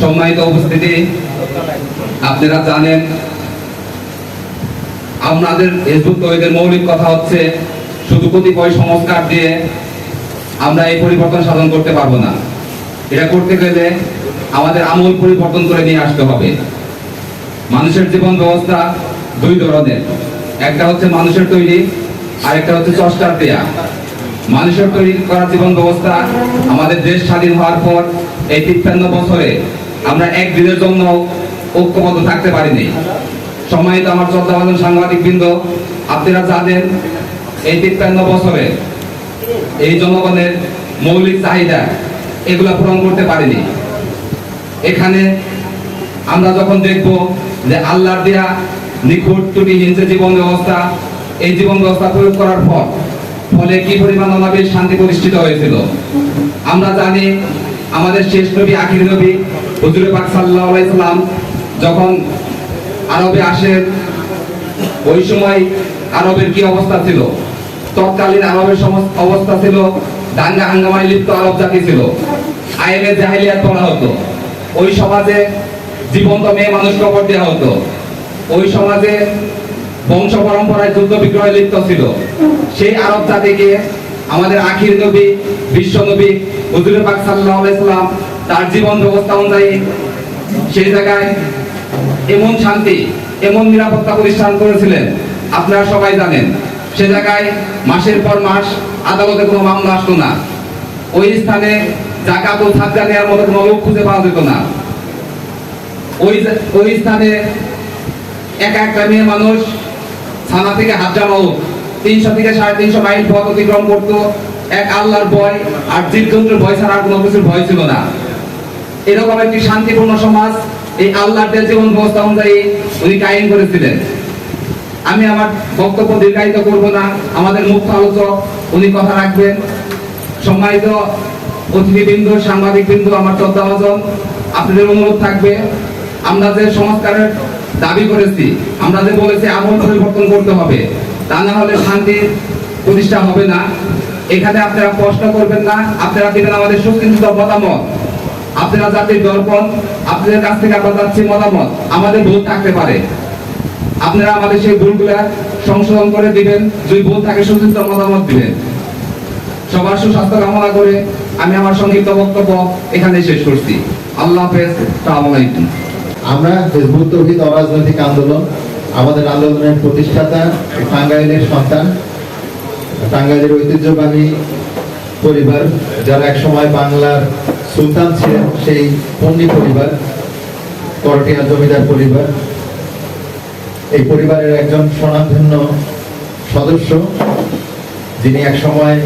সম্মানিত উপস্থিতি, আপনারা জানেন, আমাদের হিজবুত তহিদের মৌলিক কথা হচ্ছে, শুধু কতিপয় সংস্কার দিয়ে আমরা এই পরিবর্তন সাধন করতে পারব না। এটা করতে গেলে আমাদের আমূল পরিবর্তন করে নিয়ে আসতে হবে। মানুষের জীবন ব্যবস্থা দুই ধরনের। একটা হচ্ছে মানুষের তৈরি আর একটা হচ্ছে চষ্টার দেয়া। মানুষের তৈরি করা জীবন ব্যবস্থা আমাদের দেশ স্বাধীন হওয়ার পর এই তিপ্পান্ন বছরে আমরা এক দিনের জন্য ঐক্যবদ্ধ থাকতে পারিনি। সম্মানিত আমার শ্রদ্ধাভাজন সাংবাদিক বৃন্দ আপনারা জানেন এই তিপ্পান্ন বছরে এই জনগণের মৌলিক চাহিদা এগুলো পূরণ করতে পারিনি। এখানে আমরা যখন দেখব যে আল্লাহর দেয়া নিখুঁত ত্রুটিহীন যে জীবন ব্যবস্থা, এই জীবন ব্যবস্থা প্রয়োগ করার পর ফলে কি পরিমাণ অনাবিল শান্তি প্রতিষ্ঠিত হয়েছিল? আমরা জানি আমাদের শেষ নবী, আখির নবী, হুজুর পাক আলাইহি যখন আরবে আসেন ওই সময় আরবের কি অবস্থা ছিল? তৎকালীন আরবের সমস্ত অবস্থা ছিল, দাঙ্গা হাঙ্গামায় লিপ্ত আরব জাতি ছিল। আইনে জাহিলিয়াত বলা হতো। ওই সমাজে জীবন্ত মেয়ে মানুষ কবর দেওয়া হতো। ওই সমাজে বংশ পরম্পরায় যুদ্ধ বিগ্রহে লিপ্ত ছিল। সেই আরব জাতিকে আমাদের আখির নবী, বিশ্ব নবী হুজুর সাল্লাল্লাহু আলাইহি সাল্লাম তার জীবন ব্যবস্থা অনুযায়ী সেই জায়গায় এমন শান্তি, এমন নিরাপত্তা প্রতিষ্ঠান করেছিলেন। আপনারা সবাই জানেন, সে জায়গায় মাসের পর মাস আদালতে কোনো মামলা আসতো না। ওই স্থানে জাকাত ও সাজ্জা নেওয়ার মতো কোনো লোক খুঁজে পাওয়া যেত না। ওই ওই স্থানে একা একটা মেয়ে মানুষ থানা থেকে হাজার মাউত তিনশো থেকে সাড়ে তিনশো মাইল পথ অতিক্রম করতো। এক আল্লাহর ভয় আর জীবজন্তুর ভয় ছাড়া কোনো কিছুর ভয় ছিল না। এরকম একটি শান্তিপূর্ণ সমাজ এই আল্লাহর জীবন ব্যবস্থা অনুযায়ী উনি কায়েম করেছিলেন। আমি আমার বক্তব্য দীর্ঘায়িত করব না। আমাদের মুখ্য আলোচক, উনি কথা রাখবেন। সম্মানিত অতিথিবৃন্দ সাংবাদিক বৃন্দ আমার শ্রদ্ধাভাজন, আপনাদের অনুরোধ থাকবে। আমরা যে সংস্কারের দাবি করেছি। আমরা যে বলেছি আমল পরিবর্তন করতে হবে, তা না হলে শান্তির প্রতিষ্ঠা হবে না। এখানে আপনারা প্রশ্ন করবেন না, আপনারা দিবেন আমাদের সুচিন্তিত মতামত। আপনারা জাতির দর্পণ, আপনাদের কাছ থেকে আমরা যাচ্ছি মতামত, আমাদের ভুল থাকতে পারে। আপনারা আমাদের সেই ভুলগুলা সংশোধন করে দিবেন, যদি ভুল থাকে সুচিন্তিত মতামত দিবেন। সবার সুস্বাস্থ্য কামনা করে আমি আমার সংক্ষিপ্ত বক্তব্য এখানে শেষ করছি। আল্লাহ হাফেজ সালাম আলাইকুম। আমরা হিজবুত তৌহিদ অরাজনৈতিক আন্দোলন, আমাদের আন্দোলনের প্রতিষ্ঠাতা টাঙ্গাইলের সন্তান, টাঙ্গাইলের ঐতিহ্যবাহী পরিবার, যারা একসময় বাংলার সুলতান ছিলেন, সেই পন্নী পরিবার, করটিয়া জমিদার পরিবার। এই পরিবারের একজন স্বনামধন্য সদস্য, যিনি একসময়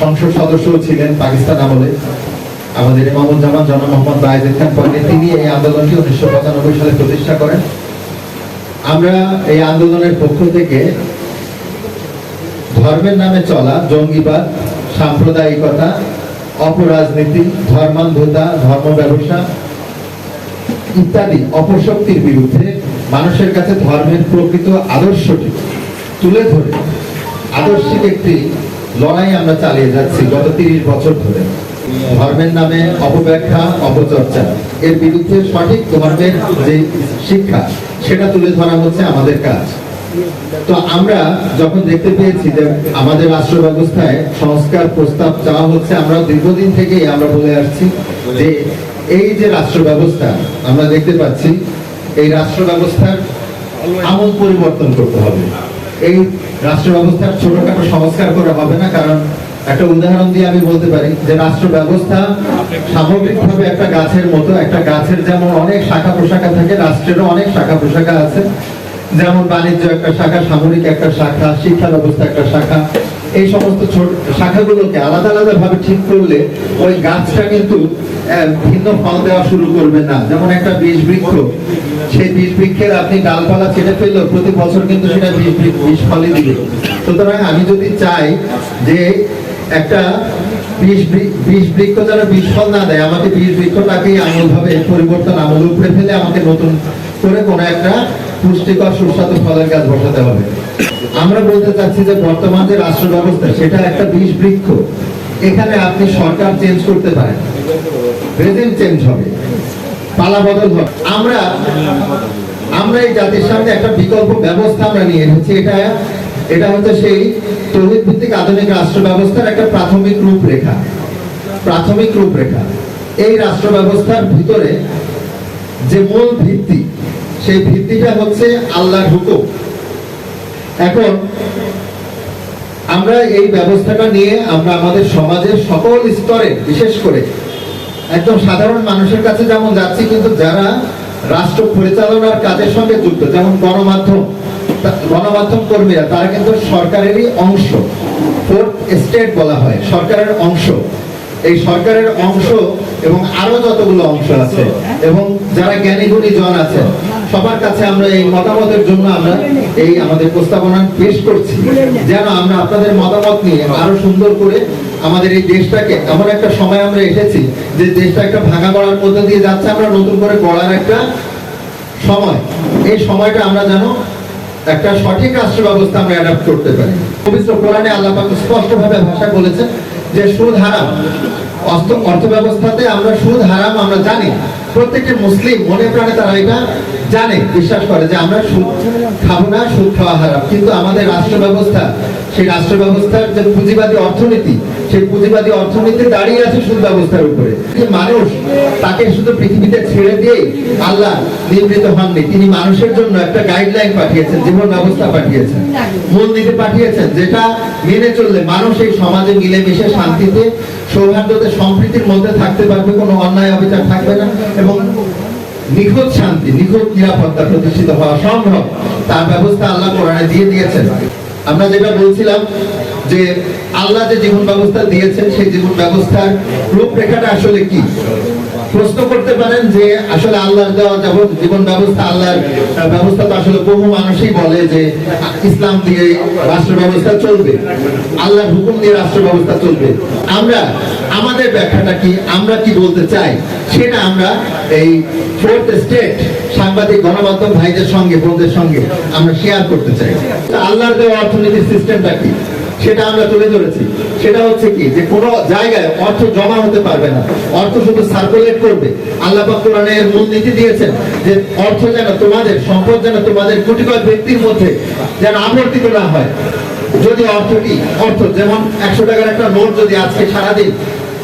সংসদ সদস্য ছিলেন পাকিস্তান আমলে। আমাদের ইমামুজ্জামান জন মোহাম্মদ বায়েজিদ খান তিনি এই আন্দোলনটি উনিশশো পঁচানব্বই সালে প্রতিষ্ঠা করেন। আমরা এই আন্দোলনের পক্ষ থেকে ধর্মের নামে চলা, জঙ্গিবাদ, সাম্প্রদায়িকতা, অপরাজনীতি, ধর্মান্ধতা, ধর্ম ব্যবসা ইত্যাদি অপশক্তির বিরুদ্ধে মানুষের কাছে ধর্মের প্রকৃত আদর্শটি তুলে ধরে, আদর্শিক একটি লড়াই আমরা চালিয়ে যাচ্ছি গত তিরিশ বছর ধরে। ধর্মের নামে অপব্যাখ্যা, অপচর্চা। এর বিরুদ্ধে সঠিক ধর্মের যে শিক্ষা, সেটা তুলে ধরা হচ্ছে আমাদের কাজ। তো আমরা যখন দেখতে পেয়েছি যে আমাদের রাষ্ট্র ব্যবস্থায় সংস্কার প্রস্তাব চাওয়া হচ্ছে, আমরা দীর্ঘদিন থেকেই আমরা বলে আসছি যে এই যে রাষ্ট্র ব্যবস্থা আমরা দেখতে পাচ্ছি এই রাষ্ট্র ব্যবস্থার আমল পরিবর্তন করতে হবে। এই রাষ্ট্র ব্যবস্থার ছোটখাটো সংস্কার করা হবে না, কারণ একটা উদাহরণ দিয়ে আমি বলতে পারি যে রাষ্ট্র ব্যবস্থা সামগ্রিকভাবে একটা গাছের মতো, একটা গাছের যেমন অনেক শাখা প্রশাখা থাকে, রাষ্ট্রেরও অনেক শাখা প্রশাখা আছে। যেমন বাণিজ্য একটা শাখা, সামরিক একটা শাখা, শিক্ষা ব্যবস্থা একটা শাখা। এই সমস্ত ছোট শাখাগুলোকে আলাদা আলাদা ভাবে ঠিক করলে ওই গাছটা কিন্তু ভিন্ন ফল দেওয়া শুরু করবে না। যেমন একটা বীজ বৃক্ষ সেই বীজ বৃক্ষের আপনি ডালপালা ছেড়ে ফেললেও প্রতি বছর কিন্তু সেটা বীজ বীজ ফলই দিবে। সুতরাং আমি যদি চাই যে একটা বীজ বৃ- বৃক্ষ যেন বীজ ফল না দেয়। আমাকে বীজ বৃক্ষটাকেই আমূলভাবে পরিবর্তন আমল উপরে ফেলে আমাকে নতুন করে কোনো একটা পুষ্টিকর সুস্বাদু ফলের গাছ বসাতে হবে। আমরা বলতে চাচ্ছি যে বর্তমান যে রাষ্ট্র ব্যবস্থা সেটা একটা বিষ বৃক্ষ। এখানে আপনি সরকার চেঞ্জ করতে পারেন। রেজিম চেঞ্জ হবে। পালা বদল হবে। আমরা আমরা এই জাতির সামনে একটা বিকল্প ব্যবস্থা আমরা নিয়ে এসেছি। এটা এটা হচ্ছে সেই তৌহিদ ভিত্তিক আধুনিক রাষ্ট্র ব্যবস্থার একটা প্রাথমিক রূপরেখা। প্রাথমিক রূপরেখা। এই রাষ্ট্র ব্যবস্থার ভিতরে যে মূল ভিত্তি, সেই ভিত্তিটা হচ্ছে আল্লাহর হুকুম। এখন আমরা এই ব্যবস্থাটা নিয়ে আমরা আমাদের সমাজের সকল স্তরে, বিশেষ করে একদম সাধারণ মানুষের কাছে যেমন যাচ্ছি, কিন্তু যারা রাষ্ট্র পরিচালনার কাজের সঙ্গে যুক্ত, যেমন গণমাধ্যম গণমাধ্যম কর্মীরা, তারা কিন্তু সরকারেরই অংশ। ফোর্থ স্টেট বলা হয়, সরকারের অংশ। এই সরকারের অংশ এবং আরও যতগুলো অংশ আছে এবং যারা জ্ঞানী গুণী জন আছেন, সবার কাছে আমরা এই মতামতের জন্য আমরা এই আমাদের প্রস্তাবনা পেশ করছি। যেন আমরা আপনাদের মতামত নিয়ে আরও সুন্দর করে আমাদের এই দেশটাকে, এমন একটা সময় আমরা এসেছি যে দেশটা একটা ভাঙা গড়ার মধ্যে দিয়ে যাচ্ছে, আমরা নতুন করে গড়ার একটা সময়। এই সময়টা আমরা যেন একটা সঠিক রাষ্ট্র ব্যবস্থা আমরা অ্যাডাপ্ট করতে পারি। পবিত্র কোরআনে আল্লাপাক স্পষ্টভাবে ভাষা বলেছেন যে সুদ হারাম। অর্থ ব্যবস্থাতে আমরা সুদ হারাম, আমরা জানি। প্রত্যেকটি মুসলিম মনে প্রাণে তারা এটা জানে, বিশ্বাস করে যে আমরা সুদ খাব না, সুদ খাওয়া হারাম। কিন্তু আমাদের রাষ্ট্র ব্যবস্থা সেই রাষ্ট্র ব্যবস্থার যে পুঁজিবাদী অর্থনীতি সেই পুঁজিবাদী অর্থনীতি দাঁড়িয়ে আছে সুদ ব্যবস্থার উপরে। মানুষ তাকে শুধু পৃথিবীতে ছেড়ে দিয়ে আল্লাহ নিবৃত হননি, তিনি মানুষের জন্য একটা গাইডলাইন পাঠিয়েছেন, জীবন ব্যবস্থা পাঠিয়েছেন মূলনীতি পাঠিয়েছেন, যেটা মেনে চললে মানুষ এই সমাজে মিলেমিশে শান্তিতে, সৌহার্দ্যতে, সম্প্রীতির মধ্যে থাকতে পারবে, কোনো অন্যায় অবিচার থাকবে না এবং নিখুঁত শান্তি, নিখুঁত নিরাপত্তা প্রতিষ্ঠিত হওয়া সম্ভব। তার ব্যবস্থা আল্লাহ কোরআনে দিয়ে দিয়েছেন। আমরা যেটা বলছিলাম যে আল্লাহ যে জীবন ব্যবস্থা দিয়েছেন, সেই জীবন ব্যবস্থার রূপরেখাটা আসলে কি? প্রশ্ন করতে পারেন যে আসলে আল্লাহর দেওয়া যেমন জীবন ব্যবস্থা, আল্লাহর ব্যবস্থা তো আসলে বহু মানুষই বলে যে ইসলাম দিয়ে রাষ্ট্র ব্যবস্থা চলবে। আল্লাহর হুকুম দিয়ে রাষ্ট্র ব্যবস্থা চলবে। আমরা, আমাদের ব্যাখ্যাটা কি? আমরা কি বলতে চাই? সেটা আমরা এই ফোর্থ স্টেট সাংবাদিক, গণমাধ্যম ভাইদের সঙ্গে, বোনদের সঙ্গে আমরা শেয়ার করতে চাই। আল্লাহর দেওয়া অর্থনীতির সিস্টেমটা কি? সেটা আমরা তুলে ধরেছি। সেটা হচ্ছে কি? যে কোনো জায়গায় অর্থ জমা হতে পারবে না। অর্থ শুধু সার্কুলেট করবে। আল্লাহ কোরআনের মূলনীতি দিয়েছেন যে অর্থ যেন তোমাদের, সম্পদ যেন তোমাদের কোটি কয়েক ব্যক্তির মধ্যে যেন আবর্তিত না হয়। যদি অর্থটি অর্থ যেমন একশো টাকার একটা নোট যদি আজকে সারাদিন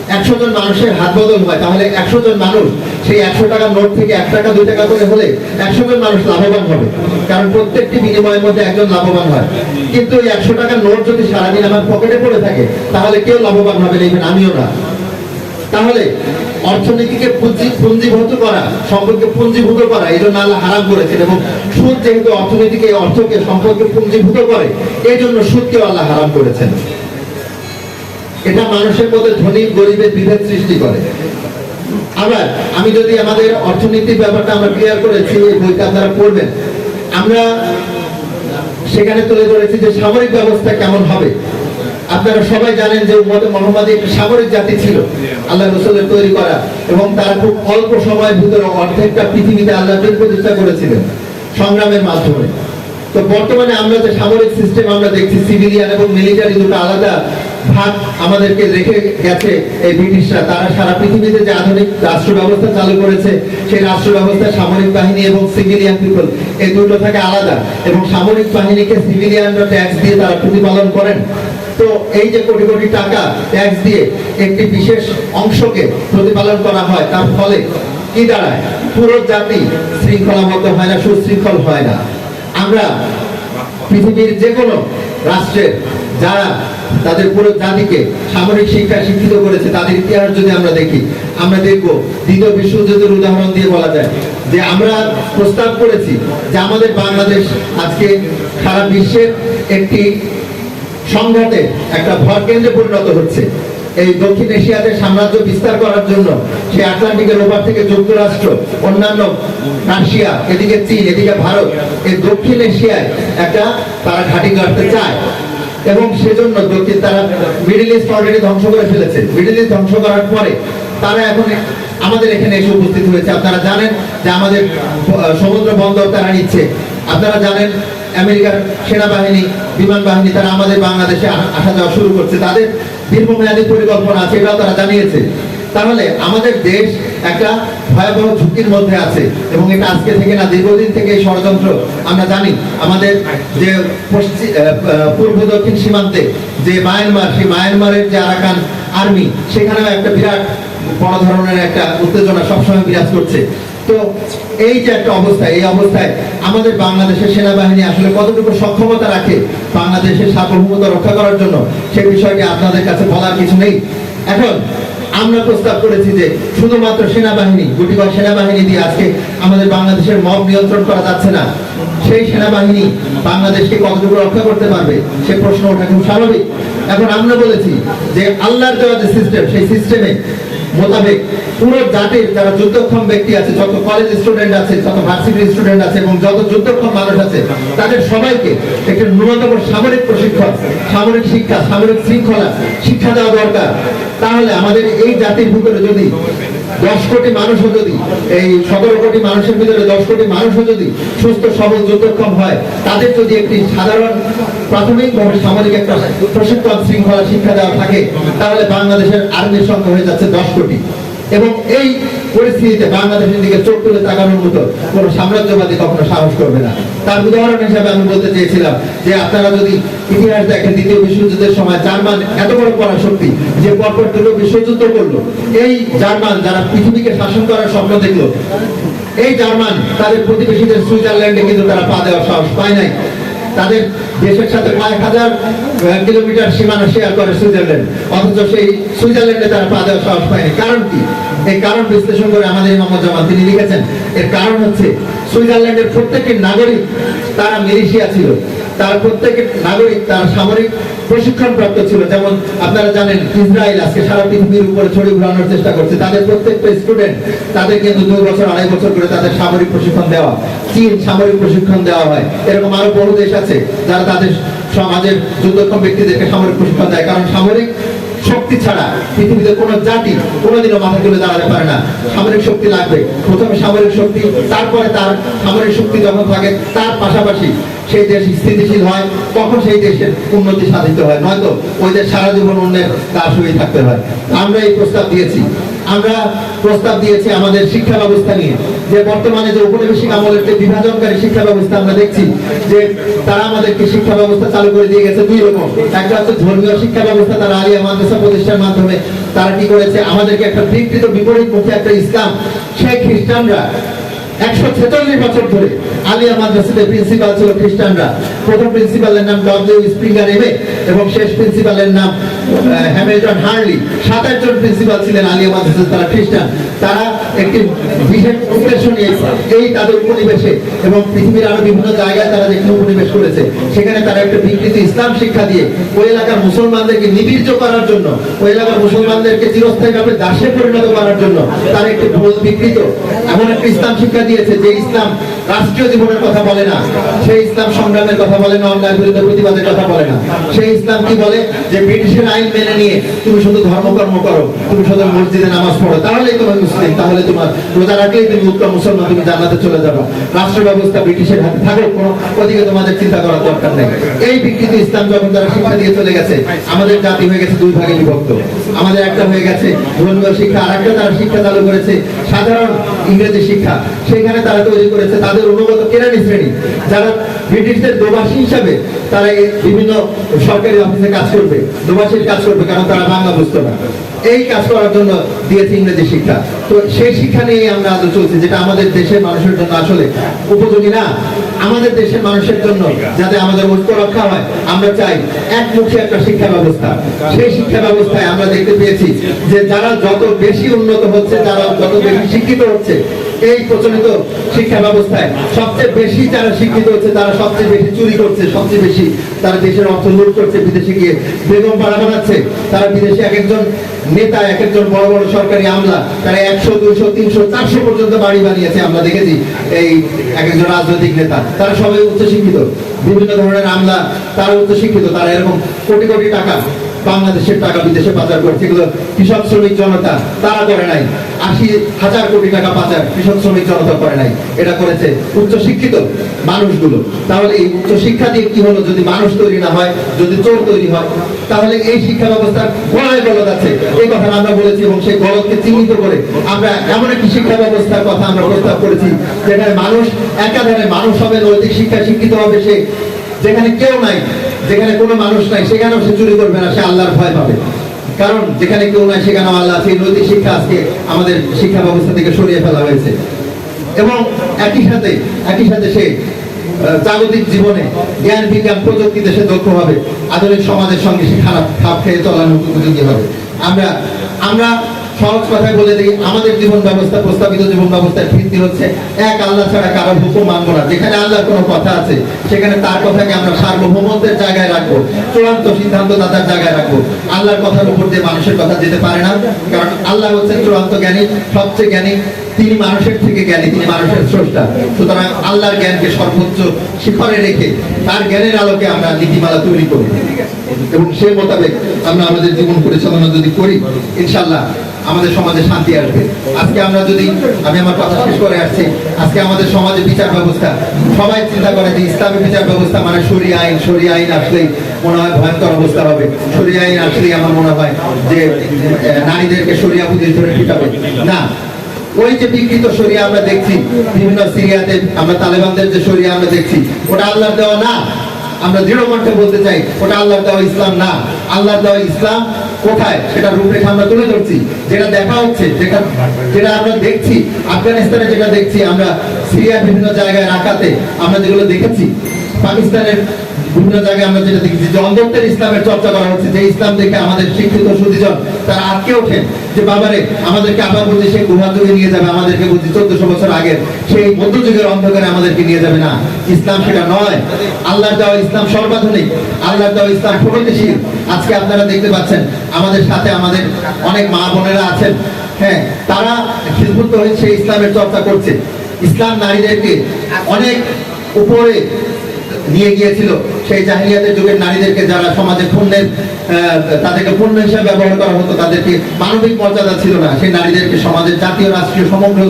একশো জন মানুষের হাত বদল হয়, তাহলে একশো জন মানুষ সেই একশো টাকার নোট থেকে এক টাকা, দুই টাকা করে হলে একশো জন মানুষ লাভবান হবে। কারণ প্রত্যেকটি বিনিময়ের মধ্যে একজন লাভবান হয়। কিন্তু এই একশো টাকার নোট যদি সারাদিন আমার পকেটে পড়ে থাকে, তাহলে কেউ লাভবান হবে না আমিও না। তাহলে অর্থনীতিকে পুঁজি পুঞ্জীভূত করা সম্পদকে পুঞ্জীভূত করা, এই জন্য আল্লাহ হারাম করেছেন এবং সুদ যেহেতু অর্থনীতিকে, অর্থকে সম্পদকে পুঞ্জীভূত করে, এই জন্য সুদকেও আল্লাহ হারাম করেছেন। এটা মানুষের মধ্যে ধনী, গরিবের বিভেদ সৃষ্টি করে। আবার আমি যদি আমাদের অর্থনীতির ব্যাপারটা আমরা ক্লিয়ার করেছি, এই বইটা আপনারা পড়বেন আমরা সেখানে তুলে ধরেছি যে সামরিক ব্যবস্থা কেমন হবে। আপনারা সবাই জানেন যে উম্মতে মোহাম্মদ একটা সামরিক জাতি ছিল আল্লাহ রসুলের তৈরি করা, এবং তারা খুব অল্প সময়ের ভিতরে অর্ধেকটা পৃথিবীতে আল্লাহ প্রতিষ্ঠা করেছিলেন সংগ্রামের মাধ্যমে। তো বর্তমানে আমরা যে সামরিক সিস্টেম আমরা দেখছি সিভিলিয়ান এবং মিলিটারি দুটো আলাদা ভাগ আমাদেরকে রেখে গেছে এই ব্রিটিশরা। তারা সারা পৃথিবীতে যে আধুনিক রাষ্ট্র ব্যবস্থা চালু করেছে, সেই রাষ্ট্র ব্যবস্থা সামরিক বাহিনী এবং সিভিলিয়ান পিপল এই দুটো থেকে আলাদা। এবং সামরিক বাহিনীকে সিভিলিয়ানরা ট্যাক্স দিয়ে তারা প্রতিপালন করেন। তো এই যে কোটি কোটি টাকা ট্যাক্স দিয়ে একটি বিশেষ অংশকে প্রতিপালন করা হয়, তার ফলে কি দাঁড়ায়? পুরো জাতি শৃঙ্খলা শৃঙ্খলাবদ্ধ হয় না, সুশৃঙ্খল হয় না। আমরা পৃথিবীর যে কোনো রাষ্ট্রের যারা তাদের পুরো জাতিকে সামরিক শিক্ষা শিক্ষিত করেছে, তাদের ইতিহাস যদি আমরা দেখি, আমরা দেখব দ্বিতীয় বিশ্বযুদ্ধের উদাহরণ দিয়ে বলা যায় যে আমরা প্রস্তাব করেছি যে আমাদের বাংলাদেশ আজকে সারা বিশ্বের একটি সংঘাতে একটা ভর কেন্দ্রে পরিণত হচ্ছে। এই দক্ষিণ এশিয়াতে সাম্রাজ্য বিস্তার করার জন্য সে আটলান্টিকের ওপার থেকে যুক্তরাষ্ট্র, অন্যান্য রাশিয়া, এদিকে চীন, এদিকে ভারত, এই দক্ষিণ এশিয়ায় একটা তারা ঘাঁটি গাড়তে চায়। এবং সেজন্য দক্ষিণ তারা মিডিল ইস্ট অলরেডি ধ্বংস করে ফেলেছে। মিডিল ইস্ট ধ্বংস করার পরে তারা এখন আমাদের এখানে এসে উপস্থিত হয়েছে। আপনারা জানেন যে আমাদের সমুদ্র বন্দর তারা নিচ্ছে। আপনারা জানেন আমেরিকার সেনাবাহিনী, বিমান বাহিনী, তারা আমাদের বাংলাদেশে আসা যাওয়া শুরু করছে। তাদের দীর্ঘমেয়াদী পরিকল্পনা আছে, এটাও তারা জানিয়েছে। তাহলে আমাদের দেশ একটা ভয়াবহ ঝুঁকির মধ্যে আছে এবং এটা আজকে থেকে না দীর্ঘদিন থেকে এই ষড়যন্ত্র আমরা জানি। আমাদের যে পশ্চিম পূর্ব দক্ষিণ সীমান্তে যে মায়ানমার, সেই মায়ানমারের যে আরাকান আর্মি, সেখানেও একটা বিরাট বড় ধরনের একটা উত্তেজনা সবসময় বিরাজ করছে। তো এই যে একটা অবস্থা, এই অবস্থায় আমাদের বাংলাদেশের সেনাবাহিনী আসলে কতটুকু সক্ষমতা রাখে বাংলাদেশের সার্বভৌমতা রক্ষা করার জন্য সেই বিষয়টি আপনাদের কাছে বলার কিছু নেই। এখন আমরা প্রস্তাব করেছি যে শুধুমাত্র সেনাবাহিনী গুটিকয় সেনাবাহিনী দিয়ে আজকে আমাদের বাংলাদেশের মব নিয়ন্ত্রণ করা যাচ্ছে না। সেই সেনাবাহিনী বাংলাদেশকে কতটুকু রক্ষা করতে পারবে, সে প্রশ্ন ওঠা খুব স্বাভাবিক। এখন আমরা বলেছি যে আল্লাহর দেওয়া যে সিস্টেম সেই সিস্টেমে মোতাবেক পুরো জাতির যারা যুদ্ধক্ষম ব্যক্তি আছে, যত কলেজ স্টুডেন্ট আছে, যত ভার্সিটি স্টুডেন্ট আছে এবং যত যুদ্ধক্ষম মানুষ আছে, তাদের সবাইকে একটি ন্যূনতম সামরিক প্রশিক্ষণ, সামরিক শিক্ষা, সামরিক শৃঙ্খলা, শিক্ষা দেওয়া দরকার। তাহলে আমাদের এই জাতির ভিতরে যদি দশ কোটি মানুষও যদি, এই সতেরো কোটি মানুষের ভিতরে দশ কোটি মানুষও যদি সুস্থ, সবল, যুদ্ধক্ষম হয়, তাদের যদি একটি সাধারণ প্রাথমিকভাবে সামাজিক একটা প্রশিক্ষণ শৃঙ্খলা শিক্ষা দেওয়া থাকে, তাহলে বাংলাদেশের আর্মির সংখ্যা হয়ে যাচ্ছে দশ কোটি। এবং এই পরিস্থিতিতে বাংলাদেশের দিকে চোখ তুলে তাকানোর মতো কোনো সাম্রাজ্যবাদী কখনো সাহস করবে না। তার উদাহরণ হিসাবে আমি বলতে চেয়েছিলাম যে আপনারা যদি ইতিহাস দেখেন, দ্বিতীয় বিশ্বযুদ্ধের সময় জার্মান এত বড় পরাশক্তি যে পরপর দুটো বিশ্বযুদ্ধ করল, এই জার্মান যারা পৃথিবীকে শাসন করার স্বপ্ন দেখল, এই জার্মান তাদের প্রতিবেশীদের সুইজারল্যান্ডে কিন্তু তারা পা দেওয়ার সাহস পায় নাই। তাদের দেশের সাথে কয়েক হাজার কিলোমিটার সীমানা শেয়ার করে সুইজারল্যান্ড। অথচ সেই সুইজারল্যান্ডে তারা পা দেওয়ার সাহস পায়নি। কারণ কি? এই কারণ বিশ্লেষণ করে আমাদের মোহাম্মদ জামাল তিনি লিখেছেন, এর কারণ হচ্ছে সুইজারল্যান্ডের প্রত্যেকটি নাগরিক, তারা মিলিশিয়া ছিল। তার প্রত্যেক নাগরিক তার সামরিক প্রশিক্ষণ প্রাপ্ত ছিল। যেমন আপনারা জানেন, ইসরায়েল আজকে সারা পৃথিবীর উপরে ছড়ি ঘুরানোর চেষ্টা করছে। তাদের প্রত্যেকটা স্টুডেন্ট তাদের কিন্তু দুই বছর, আড়াই বছর করে তাদের সামরিক প্রশিক্ষণ দেওয়া, চীন সামরিক প্রশিক্ষণ দেওয়া হয়। এরকম আরও বড় দেশ আছে যারা তাদের সমাজের যুদ্ধক্ষম ব্যক্তিদেরকে সামরিক প্রশিক্ষণ দেয়। কারণ সামরিক শক্তি ছাড়া পৃথিবীতে কোনো জাতি কোনোদিনও মাথা তুলে দাঁড়াতে পারে না। সামরিক শক্তি লাগবে। প্রথমে সামরিক শক্তি, তারপরে তার সামরিক শক্তি যখন থাকে, তার পাশাপাশি সেই দেশ স্থিতিশীল হয়, তখন সেই দেশের উন্নতি সাধিত হয়। নয়তো ওই দেশ সারা জীবন অন্যের তার হয়ে থাকতে হয়। আমরা এই প্রস্তাব দিয়েছি। আমরা প্রস্তাব দিয়েছি আমাদের শিক্ষা ব্যবস্থা নিয়ে। যে বর্তমানে যে উপনিবেশিক আমলের যে বিভাজনকারী শিক্ষা ব্যবস্থা আমরা দেখছি, যে তারা আমাদেরকে শিক্ষা ব্যবস্থা চালু করে দিয়ে গেছে দুই রকম। একটা হচ্ছে ধর্মীয় শিক্ষা ব্যবস্থা, তারা আলিয়া মাদ্রাসা প্রতিষ্ঠার মাধ্যমে তারা কি করেছে? আমাদেরকে একটা বিকৃত, বিপরীতমুখী একটা ইসলাম। সেই খ্রিস্টানরা একশো ছেচল্লিশ বছর ধরে আলিয়া মাদ্রাসাতে প্রিন্সিপাল ছিল খ্রিস্টানরা। প্রথম প্রিন্সিপালের নাম ডব্লিউ স্প্রিঙ্গার এমএ এবং শেষ প্রিন্সিপালের নাম হ্যামিল্টন হার্লি প্রিন্সিপাল ছিলেন আলিয়া মাদ্রাসাতে তারা খ্রিস্টান। তারা একটি বিশেষ উদ্দেশ্য এই তাদের উপনিবেশে এবং পৃথিবীর আরও বিভিন্ন জায়গায় তারা যেখানে উপনিবেশ করেছে, সেখানে তারা একটা ইসলাম শিক্ষা দিয়ে ওই এলাকার মুসলমানদেরকে নিবীর্য করার জন্য, ওই এলাকার মুসলমানদেরকে চিরস্থায়ীভাবে দাসে পরিণত করার জন্য তারা একটি ভুল বিকৃত, এমন একটা ইসলাম শিক্ষা দিয়েছে যে ইসলাম রাষ্ট্রীয় জীবনের কথা বলে না, সেই ইসলাম সংগ্রামের কথা বলে না অন্যায় বিরুদ্ধে প্রতিবাদের কথা বলে না। সেই ইসলাম কি বলে? যে ব্রিটিশের আইন মেনে নিয়ে তুমি শুধু ধর্মকর্ম করো, তুমি শুধু মসজিদে নামাজ পড়ো, তাহলেই তোমার মুসলিম, তাহলে তোমার রোজা রাখলেই তুমি উত্তম মুসলমান, তুমি জান্নাতে চলে যাবে। রাষ্ট্র ব্যবস্থা ব্রিটিশের হাতে থাকুক, কোনো ওদিকে তোমাদের চিন্তা করার দরকার নেই। এই বিকৃত ইসলাম যখন তারা শিক্ষা দিয়ে চলে গেছে, আমাদের জাতি হয়ে গেছে দুই ভাগে বিভক্ত। আমাদের একটা হয়ে গেছে ধর্মীয় শিক্ষা, আর একটা তারা শিক্ষা চালু করেছে সাধারণ ইংরেজি শিক্ষা। সেখানে তারা তৈরি করেছে তাদের অনুগত কেরানি শ্রেণি। যারা ব্রিটিশদের দোবাসী হিসাবে তারা বিভিন্ন সরকারি অফিসে কাজ করবে, দোবাসীর কাজ করবে, কারণ তারা বাংলা বুঝতো না। এই কাজ করার জন্য দিয়েছে ইংরেজি শিক্ষা। তো সেই শিক্ষা নিয়ে আমরা আজ চলছি, যেটা আমাদের দেশের মানুষের জন্য আসলে উপযোগী না। আমাদের দেশের মানুষের জন্য যাতে আমাদের ঐক্য রক্ষা হয়, আমরা চাই একমুখী একটা শিক্ষা ব্যবস্থা। সেই শিক্ষা ব্যবস্থায় আমরা দেখতে পেয়েছি যে যারা যত বেশি উন্নত হচ্ছে, যারা যত বেশি শিক্ষিত হচ্ছে এই প্রচলিত শিক্ষা ব্যবস্থায় সবচেয়ে বেশি যারা শিক্ষিত হচ্ছে, তারা সবচেয়ে বেশি চুরি করছে, সবচেয়ে বেশি তারা দেশের অর্থ লুট করছে, বিদেশে গিয়ে বেগম পাড়া বানাচ্ছে। তারা বিদেশে এক একজন নেতা, এক একজন বড় বড় সরকারি আমলা তারা একশো, দুইশো, তিনশো, চারশো পর্যন্ত বাড়ি বানিয়েছে আমরা দেখেছি এই এক একজন রাজনৈতিক নেতা। তারা সবাই উচ্চশিক্ষিত। বিভিন্ন ধরনের আমলা, তারা উচ্চশিক্ষিত, তারা এরকম কোটি কোটি টাকা বাংলাদেশের টাকা বিদেশে পাচার করছে, এগুলো কৃষক শ্রমিক জনতা তারা করে নাই। আশি হাজার কোটি টাকা পাচার কৃষক শ্রমিক জনতা করে নাই। এটা করেছে উচ্চ শিক্ষিত মানুষগুলো। তাহলে এই উচ্চ শিক্ষা দিয়ে কি হলো? যদি মানুষ তৈরি না হয়, যদি চোর তৈরি হয়, তাহলে এই শিক্ষা ব্যবস্থার গোড়ায় গলদ আছে। এই কথা আমরা বলেছি এবং সেই গলদকে চিহ্নিত করে আমরা এমন একটি শিক্ষা ব্যবস্থার কথা আমরা প্রস্তাব করেছি, যেখানে মানুষ একাধারে মানুষ হবে, নৈতিক শিক্ষা শিক্ষিত হবে সে। যেখানে কেউ নাই যেখানে কোনো মানুষ নাই, সেখানেও সে চুরি করবে না, সে আল্লাহর ভয় পাবে। কারণ যেখানে কেউ নাই, সেখানেও আল্লাহ আছে। নৈতিক শিক্ষা আজকে আমাদের শিক্ষা ব্যবস্থা থেকে সরিয়ে ফেলা হয়েছে। এবং একই সাথে একই সাথে সে জাগতিক জীবনে জ্ঞান, বিজ্ঞান প্রযুক্তিতে সে দক্ষ হবে। আধুনিক সমাজের সঙ্গে সে খারাপ খাপ খেয়ে চলার উপযোগী হবে। আমরা আমরা সহজ কথায় বলে দিই, আমাদের জীবন ব্যবস্থা, প্রস্তাবিত জীবন ব্যবস্থার ভিত্তি হচ্ছে এক আল্লাহ ছাড়া কারও হুকুম মানবো না। যেখানে আল্লাহর কোনো কথা আছে, সেখানে তার কথাকে আমরা সার্বভৌমত্বের জায়গায় রাখব, চূড়ান্ত সিদ্ধান্ত দাতার জায়গায় রাখব। আল্লাহর কথার উপর দিয়ে মানুষের কথা যেতে পারে না, কারণ আল্লাহ হচ্ছেন চূড়ান্ত জ্ঞানী, সবচেয়ে জ্ঞানী, তিনি মানুষের থেকে জ্ঞানী, তিনি মানুষের স্রষ্টা। সুতরাং আল্লাহর জ্ঞানকে সর্বোচ্চ শিখরে রেখে তার জ্ঞানের আলোকে আমরা নীতিমালা তৈরি করি। এবং সে মোতাবেক আমরা আমাদের জীবন পরিচালনা যদি করি ইনশাল্লাহ আমাদের সমাজে শান্তি আসবে। আজকে আমরা যদি, আমি আমার কথা শেষ করে আসছি, আজকে আমাদের সমাজে বিচার ব্যবস্থা, সবাই চিন্তা করে যে ইসলামী বিচার ব্যবস্থা মানে সরি আইন সরি আইন আসলেই মনে হয় ভয়ঙ্কর অবস্থা হবে। সরি আইন আসলেই আমার মনে হয় যে নারীদেরকে সরিয়া পুলিশ ধরে পিটাবে। না, ওই যে বিকৃত শরিয়া আমরা দেখছি, বিভিন্ন সিরিয়াতে আমরা তালেবানদের যে শরিয়া আমরা দেখছি, ওটা আল্লাহ দেওয়া না। আমরা দৃঢ় কণ্ঠে বলতে চাই, ওটা আল্লাহর দেওয়া ইসলাম না। আল্লাহর দেওয়া ইসলাম কোথায়? সেটা রূপরেখা আমরা তুলে ধরছি। যেটা দেখা হচ্ছে, যেটা যেটা আমরা দেখছি, আফগানিস্তানে যেটা দেখছি, আমরা সিরিয়া বিভিন্ন জায়গায় রাখাতে আমরা যেগুলো দেখেছি পাকিস্তানের বিভিন্ন জায়গায় আমরা যেটা দেখেছি, যে অন্ধত্বের ইসলামের চর্চা করা হচ্ছে, যে ইসলাম দেখে আমাদের শিক্ষিত সুদীজন, তারা আটকে ওঠেন যে বাবারে, আমাদেরকে আবার বুঝি সেই গুহা যুগে নিয়ে যাবে, আমাদেরকে বুঝি চোদ্দশো বছর আগের সেই মধ্যযুগের অন্ধকারে আমাদেরকে নিয়ে যাবে না। ইসলাম সেটা নয়। আল্লাহর দেওয়া ইসলাম সর্বাধুনিক। আল্লাহর দেওয়া ইসলাম প্রগতিশীল। আজকে আপনারা দেখতে পাচ্ছেন, আমাদের সাথে আমাদের অনেক মা বোনেরা আছেন। হ্যাঁ তারা হিজবুত হয়ে সেই ইসলামের চর্চা করছে। ইসলাম নারীদেরকে অনেক উপরে নিয়ে গিয়েছিল, সেই জাহিলিয়াতের যুগের নারীদেরকে যারা সমাজে পণ্যের তাদেরকে পণ্য হিসেবে ব্যবহার করা হতো, তাদেরকে মানবিক মর্যাদা ছিল না। সেই নারীদেরকে সমাজের জাতীয়, রাষ্ট্রীয়, সমগ্র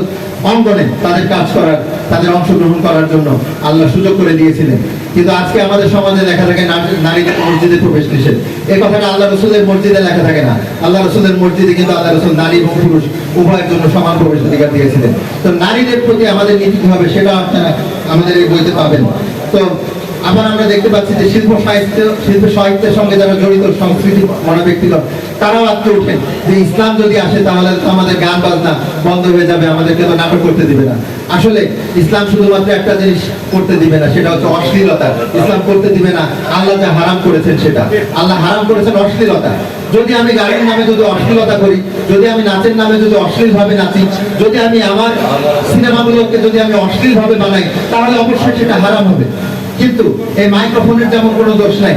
অঙ্গনে তাদের কাজ করার, তাদের অংশগ্রহণ করার জন্য আল্লাহ সুযোগ করে দিয়েছিলেন। কিন্তু আজকে আমাদের সমাজে লেখা থাকে নারীদের মসজিদে প্রবেশ নিষেধ। এই কথাটা আল্লাহ রসুলের মসজিদে লেখা থাকে না। আল্লাহ রসুলের মসজিদে কিন্তু আল্লাহ রসুল নারী এবং পুরুষ উভয়ের জন্য সমান প্রবেশ অধিকার দিয়েছিলেন। তো নারীদের প্রতি আমাদের নীতি হবে, সেটা আপনারা আমাদের এই বইতে পাবেন। তো আবার আমরা দেখতে পাচ্ছি যে শিল্প সাহিত্য শিল্প সাহিত্যের সঙ্গে যারা জড়িত, সংস্কৃতি মনা ব্যক্তিগত তারাও আজকে ওঠেন যে ইসলাম যদি আসে, তাহলে তো আমাদের গান বাজনা বন্ধ হয়ে যাবে, আমাদেরকে তো নাটক করতে দিবে না। আসলে ইসলাম শুধুমাত্র একটা জিনিস করতে দিবে না, সেটা হচ্ছে অশ্লীলতা। ইসলাম করতে দিবে না, আল্লাহ যা হারাম করেছেন সেটা। আল্লাহ হারাম করেছেন অশ্লীলতা। যদি আমি গানের নামে যদি অশ্লীলতা করি, যদি আমি নাচের নামে যদি অশ্লীল ভাবে নাচি, যদি আমি আমার সিনেমাগুলোকে যদি আমি অশ্লীল ভাবে বানাই, তাহলে অবশ্যই সেটা হারাম হবে। কিন্তু এই মাইক্রোফোনের যেমন কোনো দোষ নাই।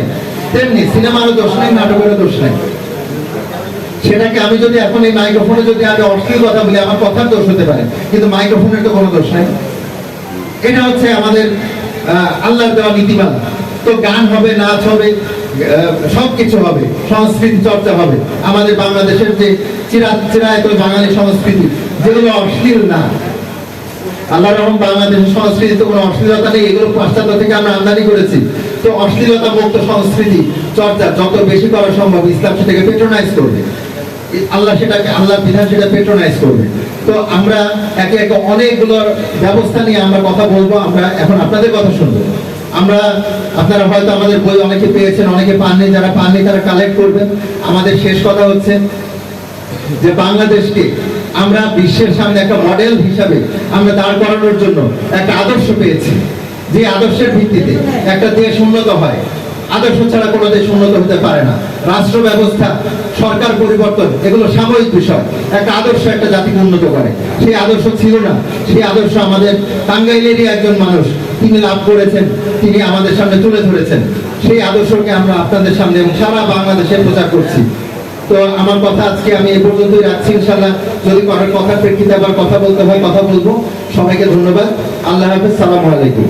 তেমনি সিনেমারও দোষ নাই, নাটকেরও দোষ নাই। সেটাকে আমি যদি এখন এই মাইক্রোফোনে যদি আমি অশ্লীল কথা বলি, আমার কথার দোষ হতে পারে, কিন্তু মাইক্রোফোনের তো কোনো দোষ নাই। এটা হচ্ছে আমাদের আল্লাহর দেওয়া নীতিমালা। তো গান হবে, নাচ হবে সব কিছু হবে, সংস্কৃতি চর্চা হবে। আমাদের বাংলাদেশের যে চিরা, চিরায়ত বাঙালি সংস্কৃতি, যেগুলো অশ্লীল না আল্লাহ রহম বাংলাদেশের সংস্কৃতিতে কোনো অশ্লীলতা নেই, এগুলো পাশ্চাত্য থেকে আমরা আমদানি করেছি। তো অশ্লীলতা মুক্ত সংস্কৃতি চর্চা, যত বেশি করা সম্ভব ইসলাম সেটাকে পেট্রোনাইজ করবে। আল্লাহ সেটাকে আল্লাহ বিধান সেটা পেট্রোনাইজ করবে। তো আমরা একে একে অনেকগুলো ব্যবস্থা নিয়ে আমরা কথা বলব, আমরা এখন আপনাদের কথা শুনব। আমরা, আপনারা হয়তো আমাদের বই অনেকে পেয়েছেন, অনেকে পাননি, যারা পাননি তারা কালেক্ট করবেন। আমাদের শেষ কথা হচ্ছে যে বাংলাদেশকে আমরা বিশ্বের সামনে একটা মডেল হিসাবে আমরা দাঁড় করানোর জন্য একটা আদর্শ পেয়েছি। যে আদর্শের ভিত্তিতে একটা দেশ উন্নত হয়, আদর্শ ছাড়া কোনো দেশ উন্নত হতে পারে না। রাষ্ট্র ব্যবস্থা, সরকার পরিবর্তন, এগুলো সাময়িক বিষয়। একটা আদর্শ একটা জাতিকে উন্নত করে। সেই আদর্শ ছিল না। সেই আদর্শ আমাদের টাঙ্গাইলেরই একজন মানুষ, তিনি লাভ করেছেন, তিনি আমাদের সামনে তুলে ধরেছেন। সেই আদর্শকে আমরা আপনাদের সামনে এবং সারা বাংলাদেশে প্রচার করছি। তো আমার কথা আজকে আমি এই পর্যন্তই রাখছি ইনশাল্লাহ যদি কথার প্রেক্ষিতে আবার কথা বলতে হয়, কথা বলব। সবাইকে ধন্যবাদ। আল্লাহ হাফেজ, সালাম আলাইকুম।